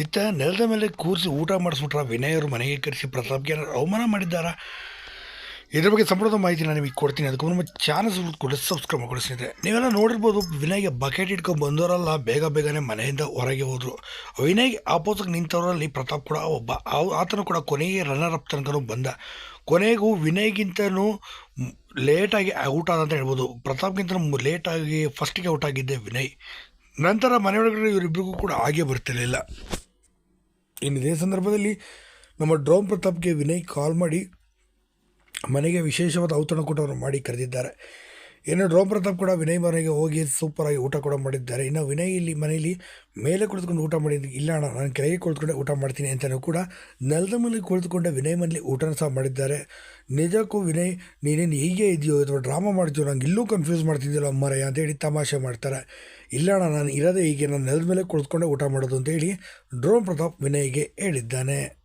ಇತ್ತ ನೆಲದ ಮೇಲೆ ಕೂರಿಸಿ ಊಟ ಮಾಡಿಸ್ಬಿಟ್ರ ವಿನಯ್ ಅವರು ಮನೆಗೆ ಕರೆಸಿ ಪ್ರತಾಪ್ಗೆ ಅವಮಾನ ಮಾಡಿದ್ದಾರಾ? ಇದ್ರ ಬಗ್ಗೆ ಸಂಪೂರ್ಣ ಮಾಹಿತಿ ನಾನು ನಿಮಗೆ ಕೊಡ್ತೀನಿ. ಅದಕ್ಕೆ ನಮ್ಮ ಚಾನಲ್ ಕೂಡ ಸಬ್ಸ್ಕ್ರೈಬ್ ಮಾಡ್ಕೊಳ್ಳಿ ನೀವೆಲ್ಲ ನೋಡಿರ್ಬೋದು ವಿನಯ್ಗೆ ಬಕೆಟ್ ಇಟ್ಕೊಂಡು ಬಂದವರಲ್ಲ, ಬೇಗ ಬೇಗನೆ ಮನೆಯಿಂದ ಹೊರಗೆ ಹೋದರು. ವಿನಯ್ ಆಪೋಸಿಟ್ ನಿಂತವರಲ್ಲಿ ಪ್ರತಾಪ್ ಕೂಡ ಒಬ್ಬ ಆತನು ಕೂಡ ಕೊನೆಗೆ ರನ್ನರ್ ಅಪ್ ತನಕನೂ ಬಂದ. ಕೊನೆಗೂ ವಿನಯ್ಗಿಂತನೂ ಲೇಟಾಗಿ ಔಟ್ ಆದ ಅಂತ ಹೇಳ್ಬೋದು. ಪ್ರತಾಪ್ಗಿಂತ ಲೇಟಾಗಿ ಫಸ್ಟಿಗೆ ಔಟ್ ಆಗಿದ್ದೆ ವಿನಯ್. ನಂತರ ಮನೆಯೊಳಗಡೆ ಇವರಿಬ್ಬರಿಗೂ ಕೂಡ ಹಾಗೆ ಬರ್ತಿರಲಿಲ್ಲ. ಇನ್ನು ಇದೇ ಸಂದರ್ಭದಲ್ಲಿ ನಮ್ಮ ಡ್ರೋಮ್ ಪ್ರತಾಪ್ಗೆ ವಿನಯ್ ಕಾಲ್ ಮಾಡಿ ಮನೆಗೆ ವಿಶೇಷವಾದ ಔತಣಕೂಟವನ್ನು ಮಾಡಿ ಕರೆದಿದ್ದಾರೆ. ಇನ್ನು ಡ್ರೋಮ್ ಪ್ರತಾಪ್ ಕೂಡ ವಿನಯ್ ಮನೆಗೆ ಹೋಗಿ ಸೂಪರಾಗಿ ಊಟ ಕೂಡ ಮಾಡಿದ್ದಾರೆ. ಇನ್ನು ವಿನಯ್ ಇಲ್ಲಿ ಮನೆಯಲ್ಲಿ ಮೇಲೆ ಕುಳಿತುಕೊಂಡು ಊಟ ಮಾಡಿದ್ದು ಇಲ್ಲ ಅಣ್ಣ, ನಾನು ಕೆಳಗೆ ಕುಳಿತುಕೊಂಡು ಊಟ ಮಾಡ್ತೀನಿ ಅಂತಲೂ ಕೂಡ ನೆಲದ ಮೇಲೆ ಕುಳಿತುಕೊಂಡೆ ವಿನಯ್ ಮನೆಯಲ್ಲಿ ಊಟನ ಸಹ ಮಾಡಿದ್ದಾರೆ. ನಿಜಕ್ಕೂ ವಿನಯ್, ನೀನೇನು ಹೀಗೆ ಇದೆಯೋ ಅಥವಾ ಡ್ರಾಮಾ ಮಾಡ್ತೀಯೋ ನಂಗೆ ಇಲ್ಲೂ ಕನ್ಫ್ಯೂಸ್ ಮಾಡ್ತಿದ್ದಿಲ್ಲ ಅಮ್ಮರಯ್ಯ ಅಂತೇಳಿ ತಮಾಷೆ ಮಾಡ್ತಾರೆ. ಇಲ್ಲ ನಾನು ಇರೋದೇ ಹೀಗೆ ನಾನು ನೆಲದ ಮೇಲೆ ಕುಳಿತುಕೊಂಡೆ ಊಟ ಮಾಡೋದು ಅಂತೇಳಿ ಡ್ರೋಮ್ ಪ್ರತಾಪ್ ವಿನಯ್ಗೆ ಹೇಳಿದ್ದಾನೆ.